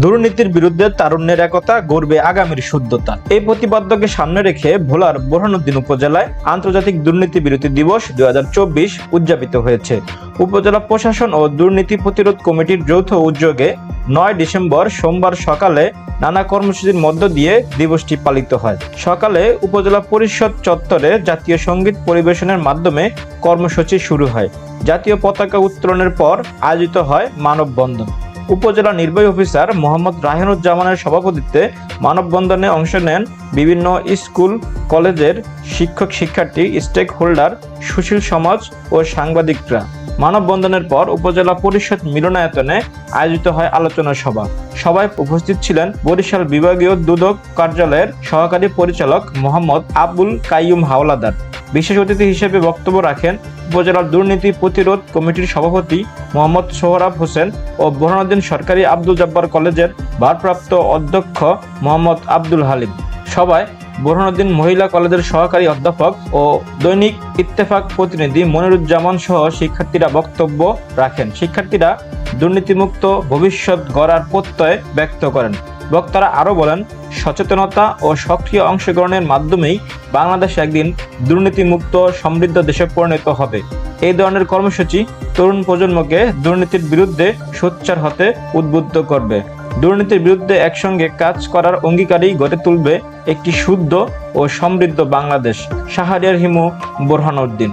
দুর্নীতির বিরুদ্ধে তারুণ্যের একতা গড়বে আগামীর শুদ্ধতা। এই প্রতিপাদ্যকে সামনে রেখে ভোলার বোরহানুদ্দিন উপজেলায় আন্তর্জাতিক দুর্নীতি বিরোধী দিবস দু হাজার চব্বিশ উদযাপিত হয়েছে। উপজেলা প্রশাসন ও দুর্নীতি প্রতিরোধ কমিটির যৌথ উদ্যোগে নয় ডিসেম্বর সোমবার সকালে নানা কর্মসূচির মধ্য দিয়ে দিবসটি পালিত হয়। সকালে উপজেলা পরিষদ চত্বরে জাতীয় সংগীত পরিবেশনের মাধ্যমে কর্মসূচি শুরু হয়। জাতীয় পতাকা উত্তোলনের পর আয়োজিত হয় মানববন্ধন। উপজেলা নির্বাহী অফিসার মোহাম্মদ রাহেনুজ্জামানের সভাপতিত্বে মানববন্ধনে অংশ নেন বিভিন্ন স্কুল, কলেজের শিক্ষক, শিক্ষার্থী স্টেক হোল্ডার সুশীল সমাজ ও সাংবাদিকরা। মানববন্ধনের পর উপজেলা পরিষদ মিলনায়তনে আয়োজিত হয় আলোচনা সভা। সভায় উপস্থিত ছিলেন বরিশাল বিভাগীয় দুদক কার্যালয়ের সহকারী পরিচালক মোহাম্মদ আবুল কাইয়ুম হাওলাদার। বিশেষ অতিথি হিসেবে বক্তব্য রাখেন উপজেলার দুর্নীতি প্রতিরোধ কমিটির সভাপতি মোহাম্মদ সোহরাব হোসেন ও বোরহানুদ্দিন সরকারি আব্দুল জব্বার কলেজের ভারপ্রাপ্ত অধ্যক্ষ মোহাম্মদ আব্দুল হালিম। সবাই বোরহানুদ্দিন মহিলা কলেজের সহকারী অধ্যাপক ও দৈনিক ইত্তেফাক প্রতিনিধি মনিরুজ্জামান সহ শিক্ষার্থীরা বক্তব্য রাখেন। শিক্ষার্থীরা দুর্নীতিমুক্ত ভবিষ্যৎ গড়ার প্রত্যয় ব্যক্ত করেন। বক্তারা আরও বলেন সচেতনতা ও সক্রিয় অংশগ্রহণের মাধ্যমেই বাংলাদেশ একদিন দুর্নীতিমুক্ত সমৃদ্ধ দেশে পরিণত হবে। এই ধরনের কর্মসূচি তরুণ প্রজন্মকে দুর্নীতির বিরুদ্ধে সোচ্চার হতে উদ্বুদ্ধ করবে। দুর্নীতির বিরুদ্ধে একসঙ্গে কাজ করার অঙ্গীকারই গড়ে তুলবে একটি শুদ্ধ ও সমৃদ্ধ বাংলাদেশ। শাহরিয়ার হিমু, বোরহানুদ্দিন।